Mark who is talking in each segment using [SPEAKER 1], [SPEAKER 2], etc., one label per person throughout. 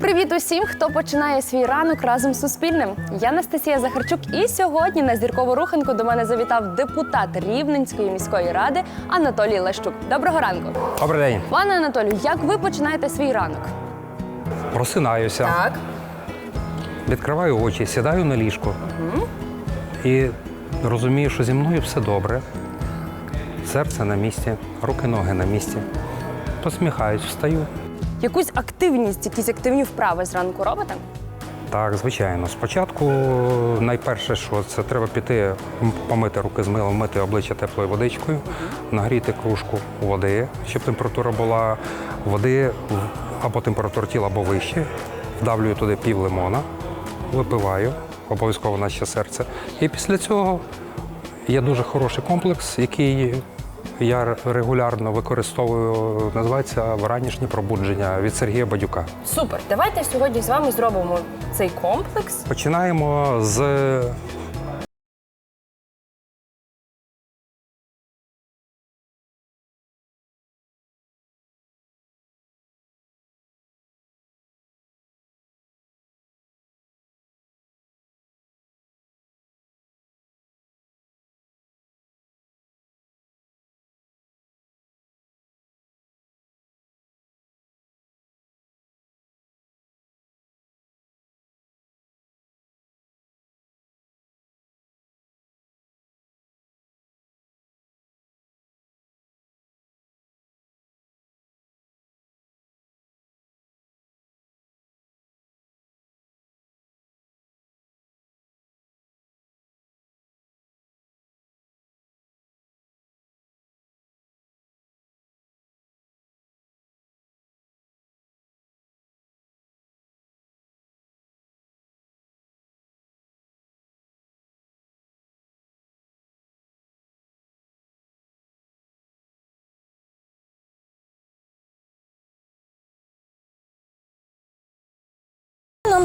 [SPEAKER 1] Привіт усім, хто починає свій ранок разом з Суспільним. Я Анастасія Захарчук, і сьогодні на зіркову руханку до мене завітав депутат Рівненської міської ради Анатолій Лещук. Доброго ранку,
[SPEAKER 2] Добрий день.
[SPEAKER 1] пане Анатолію. Як ви починаєте свій ранок?
[SPEAKER 2] Просинаюся,
[SPEAKER 1] Так.
[SPEAKER 2] відкриваю очі, сідаю на ліжко і розумію, що зі мною все добре. Серце на місці, руки, ноги на місці. Посміхаюсь, встаю.
[SPEAKER 1] Якусь активність, якісь активні вправи зранку робите?
[SPEAKER 2] Так, звичайно. Спочатку найперше, що це треба піти помити руки з милом, мити обличчя теплою водичкою, нагріти кружку води, щоб температура була води або температура тіла, або вище. Вдавлюю туди пів лимона, випиваю, обов'язково на ще серце. І після цього є дуже хороший комплекс, який я регулярно використовую, називається вранішнє пробудження від Сергія Бадюка.
[SPEAKER 1] Супер. Давайте сьогодні з вами зробимо цей комплекс.
[SPEAKER 2] Починаємо з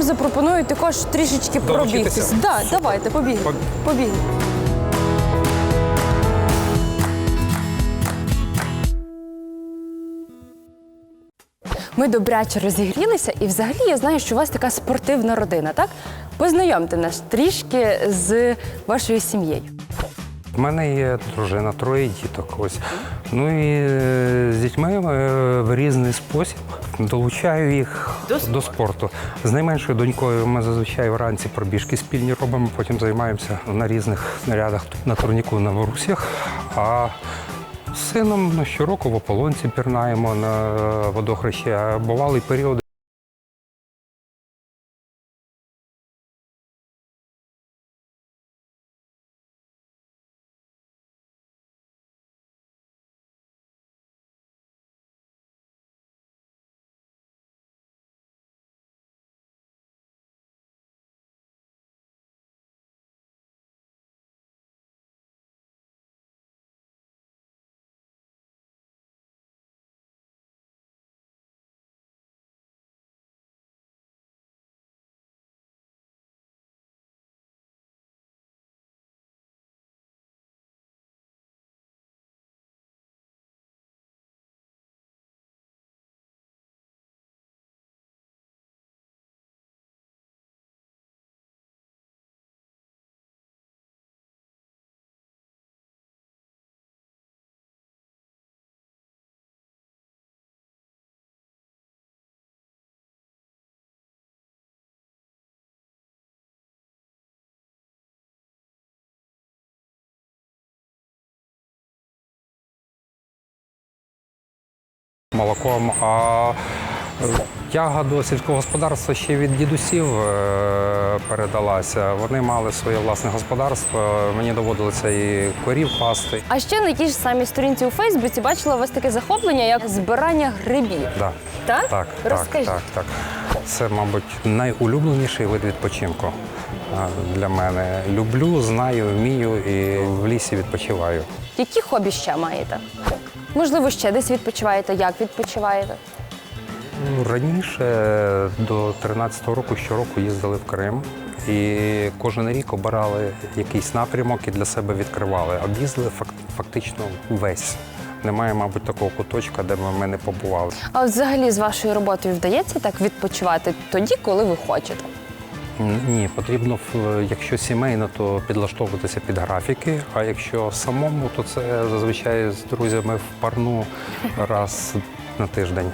[SPEAKER 1] Нам запропонують також трішечки
[SPEAKER 2] Долучитися?
[SPEAKER 1] пробігтися. Да, давайте, побігли. Побігли. Ми добряче розігрілися, і взагалі я знаю, що у вас така спортивна родина, так? Познайомте нас трішки з вашою сім'єю.
[SPEAKER 2] В мене є дружина, троє діток. Ось. Ну і е, з дітьми е, в різний спосіб долучаю їх
[SPEAKER 1] До
[SPEAKER 2] до
[SPEAKER 1] спорту.
[SPEAKER 2] спорту. З найменшою донькою ми зазвичай вранці пробіжки спільні робимо, потім займаємося на різних снарядах на турніку на ворусях. А з сином ну, щороку в ополонці пірнаємо на водохрещі. А бували періоди. Молоком. А е, тяга до сільського господарства ще від дідусів е, передалася. Вони мали своє власне господарство. Мені доводилося і корів пасти.
[SPEAKER 1] А ще на тій ж самій сторінці у Фейсбуці бачила у вас таке захоплення, як збирання грибів.
[SPEAKER 2] Да.
[SPEAKER 1] Так?
[SPEAKER 2] Так, так, так, так. Це, мабуть, найулюбленіший вид відпочинку для мене. Люблю, знаю, вмію і в лісі відпочиваю.
[SPEAKER 1] Які хобі ще маєте? Можливо, ще десь відпочиваєте? Як відпочиваєте?
[SPEAKER 2] Ну, Раніше до 13-го року щороку їздили в Крим І кожен рік обирали якийсь напрямок і для себе відкривали. Об'їздили фактично весь. Немає, мабуть, такого куточка, де б ми не побували.
[SPEAKER 1] А от взагалі з вашою роботою вдається так відпочивати тоді, коли ви хочете?
[SPEAKER 2] Ні, потрібно, якщо сімейно, то підлаштовуватися під графіки. А якщо самому, то це зазвичай з друзями в парну раз на тиждень.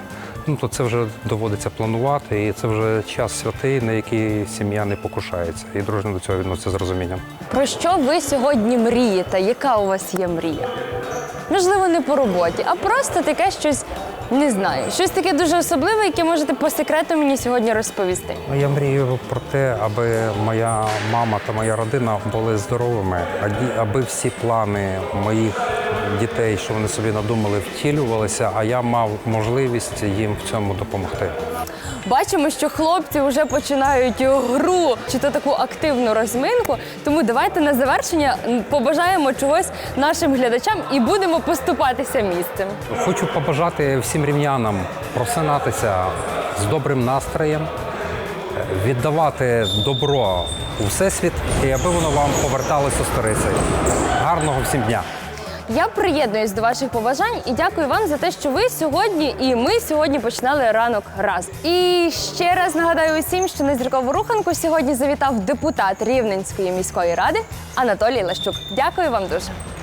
[SPEAKER 2] Ну то це вже доводиться планувати, і це вже час святий, на який сім'я не покушається. І дружина до цього відноситься з розумінням.
[SPEAKER 1] Про що ви сьогодні мрієте? Яка у вас є мрія? Можливо, не по роботі, а просто таке щось, не знаю, щось таке дуже особливе, яке можете по секрету мені сьогодні розповісти.
[SPEAKER 2] Ну, Я мрію про те, аби моя мама та моя родина були здоровими, аби всі плани моїх дітей, що вони собі надумали, втілювалися, а я мав можливість їм в цьому допомогти.
[SPEAKER 1] Бачимо, що хлопці вже починають гру чи то таку активну розминку. Тому давайте на завершення побажаємо чогось нашим глядачам і будемо поступатися місцем.
[SPEAKER 2] Хочу побажати всім рівнянам просинатися з добрим настроєм, віддавати добро у всесвіт, і аби воно вам поверталося сторицею. Гарного всім дня!
[SPEAKER 1] Я приєднуюсь до ваших побажань і дякую вам за те, що ви сьогодні і ми сьогодні починали ранок раз. І ще раз нагадаю усім, що на зіркову руханку сьогодні завітав депутат Рівненської міської ради Анатолій Лащук. Дякую вам дуже.